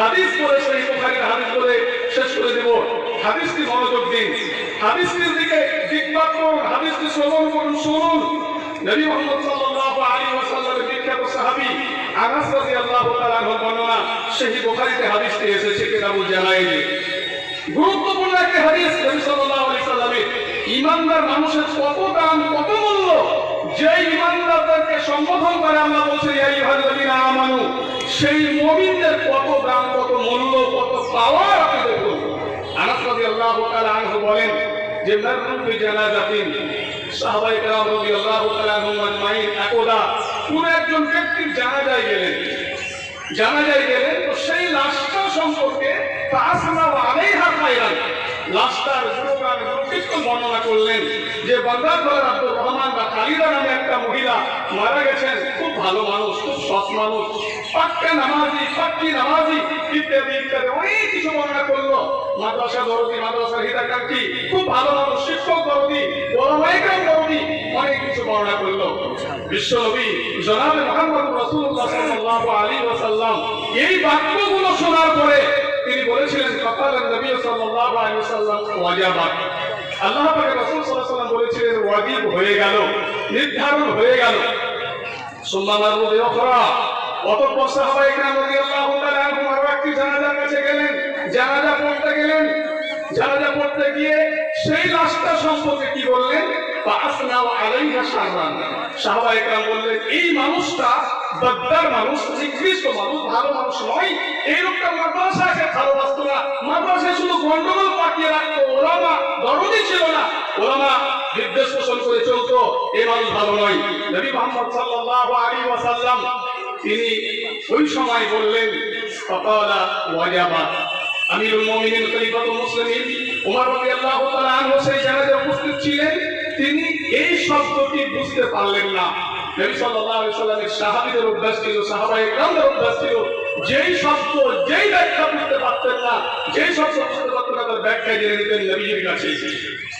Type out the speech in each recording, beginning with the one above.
হাদিস করে সেই বুখারীর হাদিস করে শেষ করে দেব। হাদিসটি মনোযোগ দিন হাদিসটির দিকে দিকপাত করুন হাদিসটি শ্রবণ করুন শুনুন নবী মুহাম্মদ সাল্লাল্লাহু আলাইহি ওয়াসাল্লামের বিখ্যাত সাহাবী আনাস রাদিয়াল্লাহু তাআলা আনহু বর্ণনা সেই বুখারীতে হাদিসটি এসেছে কিতাবুল জানাইলে গুরুত্বপূর্ণ একটি হাদিস নবী সাল্লাল্লাহু আলাইহি সাল্লামের ইমানদার মানুষের কত দাম, কত মূল্য যে ইমানদারদেরকে সম্বোধন করে আল্লাহ বলছে সেই মুমিনদের কত দাম, কত মূল্য, কত পাওয়ার আপনি দেখুন আনাস রাদিয়াল্লাহু তাআলা আনহু বলেন যে মাররু বিজানাজাতিন সাহাবায়ে কেরাম একদা কোন একজন ব্যক্তির জানাজায় গেলেন। জানাজায় গেলেন তো সেই লাশটা সম্পর্কে তাসনা আলাইহা খায়রান। লাশটার গুণগান বর্ণনা করলেন যে বান্দারগড়ের আব্দুর রহমান বা খালিদা নামে একটা মহিলা মারা গেছেন, খুব ভালো মানুষ, খুব সৎ মানুষ। পাক্কা নামাজি, পাক্কি নামাজি, ইত্যাদি ইত্যাদি। অনেক কিছু বর্ণনা করল। মাদ্রাসা দরদি, মাদ্রাসার হিতাকাঙ্ক্ষী, খুব ভালো মানুষ, শিক্ষক দরদি বড়মাইকার দরদি, অনেক কিছু বর্ণনা করল। বিশ্ব নবী জনাবে মোহাম্মদ রাসূলুল্লাহ সাল্লাল্লাহু আলাইহি ওয়াসাল্লাম এই বাক্যগুলো শোনার পরে তিনি বলেছিলেন কাপাল নবী সাল্লাল্লাহু আলাইহি ওয়াসাল্লাম ওয়াজাবাত আল্লাহ পাক রাসূল বলেছিলেন হয়ে গেল, নির্ধারণ হয়ে গেল। কাছে গেলেন। পড়তে গেলেন। পড়তে গিয়ে সেই কি বললেন? বললেন, এই মানুষটা মানুষ মানুষ, ভালো মানুষ মাদ্রাসায় শুধু ওলামা দরদি ছিল না। ওলামা বিদ্বেষ পোষণ করে চলতো মানুষ ভালো নয়। নবী মোহাম্মদ সাল্লাল্লাহু আলাইহি ওয়াসাল্লাম, তিনি ওই সময় বললেন, ফাকালা ওয়াজাবা। আমিরুল মুমিনিন খলিফাতুল মুসলিমিন ওমর রাদিয়াল্লাহু তাআলা আনহু সেই জানাজায় উপস্থিত ছিলেন। তিনি এই শব্দটি বুঝতে পারলেন না। নবী সাল্লাল্লাহু আলাইহি সাল্লামের সাহাবীদের অভ্যাস ছিল, সাহাবায়ে কেরামদের অভ্যাস ছিল, যেই শব্দ, যেই ব্যাখ্যা বুঝতে পারতেন না, যেই শব্দ বুঝতে পারতেন না তার ব্যাখ্যা জেনে নিতেন নবীজির কাছে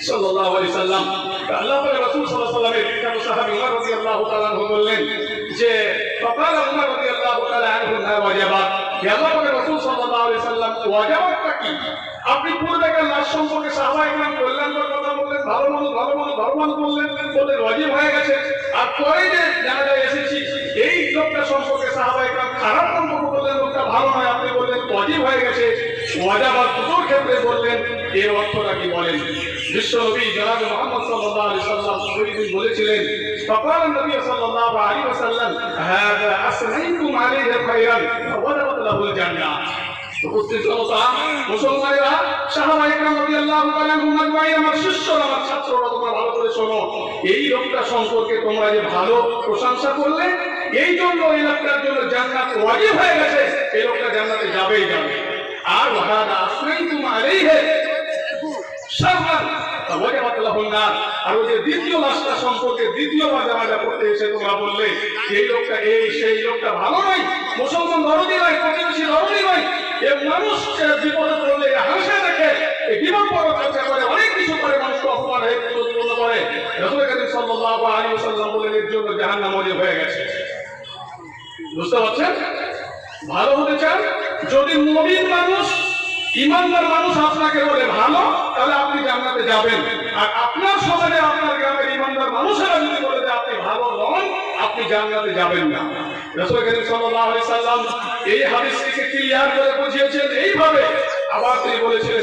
সাল্লাল্লাহু আলাইহি সাল্লাম আল্লাহ পাক রাসূল সাল্লাল্লাহু আলাইহি সাল্লামের বিখ্যাত সাহাবী ওমর রাদিয়াল্লাহু তাআলা আনহু বললেন যে فقال عمر رضي الله تعالى عنه ما وجبت يا الله পাক রাসূল সাল্লাল্লাহু আলাইহি সাল্লাম ওয়াজাবাতটা কি আপনি পূর্বেকার লাশ সম্পর্কে সাহাবায়ে কেরাম কল্যাণকর কথা বললেন ভালো মানুষ ভালো মানুষ ভালো মানুষ বললেন বলে ওয়াজিব হয়ে গেছে আর পরে যে জানাজায় এসেছি এই লোকটা সম্পর্কে সাহাবায়ে কেরাম খারাপ মন্তব্য করলেন লোকটা ভালো নয় আপনি বললেন ওয়াজিব হয়ে গেছে ওয়াজাবাত দুটোর ক্ষেত্রে বললেন এর অর্থটা কি বলেন বিশ্ব নবী জনাবে মোহাম্মদ সাল্লাল্লাহু আলাইহি সাল্লাম ওই দিন বলেছিলেন فقال النبي صلى الله عليه وسلم هذا أسنيتم عليه خيرا فوجبت له الجنة উপস্থিত জনতা মুসলমানেরা সাহাবা ইকরাম রাদিয়াল্লাহু তাআলা আনহুম আজমাইন আমার শিষ্যরা আমার ছাত্ররা তোমরা ভালো করে শোনো এই লোকটা সম্পর্কে তোমরা যে ভালো প্রশংসা করলে এই জন্য এই লোকটার জন্য জান্নাত ওয়াজিব হয়ে গেছে এই লোকটা জান্নাতে যাবেই যাবে আর ওয়াহাদা আসনাইতুম আলাইহি লাহুন আর ওই যে দ্বিতীয় লাশটা সম্পর্কে দ্বিতীয়বার জানাজা করতে এসে তোমরা বললে, এই লোকটা এই, সেই লোকটা ভালো নয়। মুসলমান দরদি নয়, প্রতিবেশী দরদি নয়। এ মানুষ বিপদে পড়লে হাসে দেখে বিমান করে অনেক কিছু করে, মানুষকে অপমান হয়ে প্রতিপন্ন করে। রসুল হয়ে গেছে। বুঝতে পারছেন? ভালো হতে চান? যদি নবীন মানুষ, ইমানদার মানুষ আপনাকে বলে ভালো, তাহলে আপনি জান্নাতে যাবেন। আর আপনার সমাজে আপনার গ্রামের ইমানদার মানুষেরা যদি বলে যে আপনি ভালো নন, আপনি জান্নাতে যাবেন না। রাসূল আবার তিনি বলেছিলেন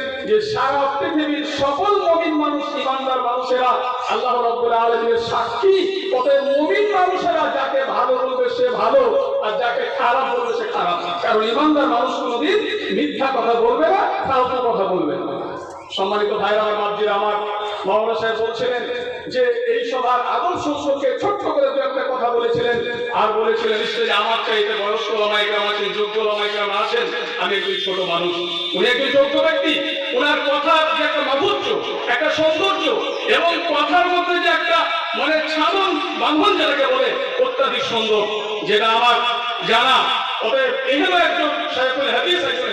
যে সারা পৃথিবীর সকল মমিন মানুষ, ইমানদার মানুষেরা আল্লাহ রব্বুল আলমের সাক্ষী, অতএব মমিন মানুষেরা যাকে ভালো বলবে সে ভালো, আর যাকে খারাপ বলবে সে খারাপ কারণ ইমানদার মানুষ কোনোদিন মিথ্যা কথা বলবে না ফালতু কথা বলবে না। সম্মানিত ভাইরা আমার বাপজিরা আমার মহারাজ সাহেব বলছিলেন যে এই সভার আদর্শ সম্পর্কে ছোট্ট করে দু একটা কথা বলেছিলেন। আর বলেছিলেন নিশ্চয়ই আমার চাইতে বয়স্ক লমাইকাম আছেন, যোগ্য লমাইকাম আছেন। আমি একজন ছোট মানুষ। উনি একজন যোগ্য ব্যক্তি। ওনার কথা যে একটা মাধুর্য, একটা সৌন্দর্য এবং কথার মধ্যে যে একটা মানে ছাদন বাঁধন যেটাকে বলে, অত্যাধিক সুন্দর। যেটা আমার জানা। অতএব এখানে একজন সাহেবুল হাদিস, একজন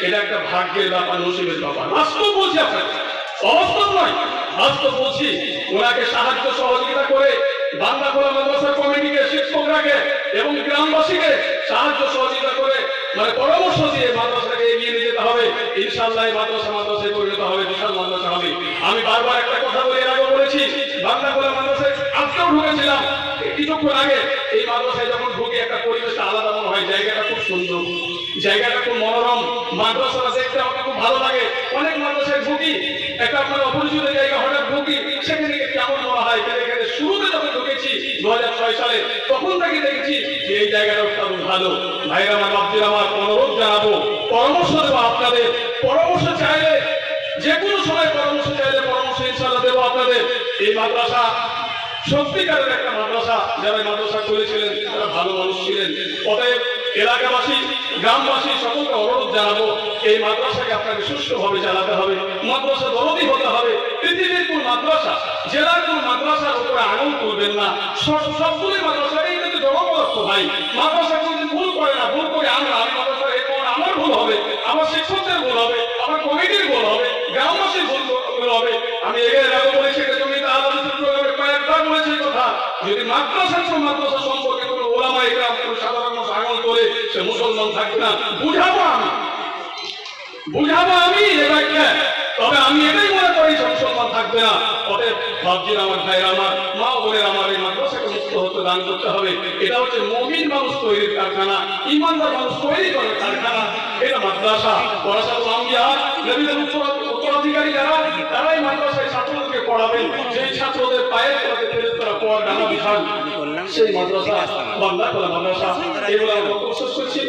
এটা একটা ভাগ্যের ব্যাপার, নসিবের ব্যাপার। বাস্তব বলছি আপনাকে। অবাস্তব নয়। বাস্তব বলছি, ওনাকে সাহায্য সহযোগিতা করে বাংলা মাদ্রাসা কমিটিকে শিক্ষকরাকে এবং গ্রামবাসীকে সাহায্য সহযোগিতা করে মানে পরামর্শ দিয়ে মাদ্রাসাকে এগিয়ে নিয়ে যেতে হবে। ইনশাআল্লাহ এই মাদ্রাসা মাদ্রাসায় পরিণত হবে, বিশাল মাদ্রাসা হবে। আমি বারবার একটা কথা বলে এর আগে বলেছি, বাংলা খোলা মাদ্রাসায় কিছুক্ষণ আগে এই মাদ্রাসায় যখন ঢুকে একটা পরিবেশটা আলাদা মনে হয়, জায়গাটা খুব সুন্দর। জায়গাটা খুব মনোরম। মাদ্রাসাটা দেখতে আমাকে খুব ভালো লাগে। অনেক মাদ্রাসায় ঢুকি, একটা আপনার অপরিচিত জায়গা হঠাৎ ঢুকি, সেখানে কেমন মনে হয় এখানে শুরুতে যখন ঢুকেছি দু হাজার ছয় সালে, তখন থেকে দেখেছি যে এই জায়গাটা অত্যন্ত ভালো। ভাইরা আমার, বাপজির আমার, অনুরোধ জানাব, পরামর্শ দেবো আপনাদের। পরামর্শ চাইলে যে কোনো সময় পরামর্শ চাইলে পরামর্শ ইনশাআল্লাহ দেবো আপনাদের। এই মাদ্রাসা সত্যিকারের একটা মাদ্রাসা যারা মাদ্রাসা করেছিলেন, তারা ভালো মানুষ ছিলেন। অতএব এলাকাবাসী, গ্রামবাসী সকলকে অনুরোধ জানাব, এই মাদ্রাসাকে আপনাকে সুষ্ঠুভাবে চালাতে হবে, মাদ্রাসা দরদি হতে হবে। পৃথিবীর কোন মাদ্রাসা, জেলার কোন মাদ্রাসার উপরে আঙুল তুলবেন না। সব- সবগুলি মাদ্রাসা, এই কিন্তু জনপদার্থ ভাই, মাদ্রাসা কোনদিন ভুল করে না, ভুল করে আমরা আমি মাদ্রাসা, এরপর আমার ভুল হবে, আমার শিক্ষকদের ভুল হবে, আমার কমিটির ভুল হবে, গ্রামবাসীর ভুল হবে। আমি এর আগে বলেছি এটা জমিতে আলোচনা কয়েকবার বলেছি কথা। যদি মাদ্রাসা মাদ্রাসা সম্পর্কে কোনো ওলামা একরাম কোনো সাধারণ আঙুল তোলে সে মুসলমান থাকবে না। বুঝাবো আমি। বুঝাবো আমি এ ব্যাখ্যা। তবে আমি এটাই মনে করি যে মুসলমান থাকবে না। অতএব ভাবছির আমার ভাইয়ের আমার মা বোনের, আমার এই মাদ্রাসাকে মুক্ত হতে দান করতে হবে। এটা হচ্ছে মমিন মানুষ তৈরির কারখানা, ইমানদার মানুষ তৈরি করার কারখানা। এটা মাদ্রাসা। পড়াশোনা আম্বিয়া, নবীদের উত্তর- উত্তরাধিকারী যারা তারাই মাদ্রাসায় ছাত্রদেরকে পড়াবেন। সেই ছাত্রদের পায়ের তাদের ফেরত তারা পড়ার ডানা বিধান। সেই মাদ্রাসা বাংলা মাদ্রাসা এগুলো আমরা কোর্স করছি।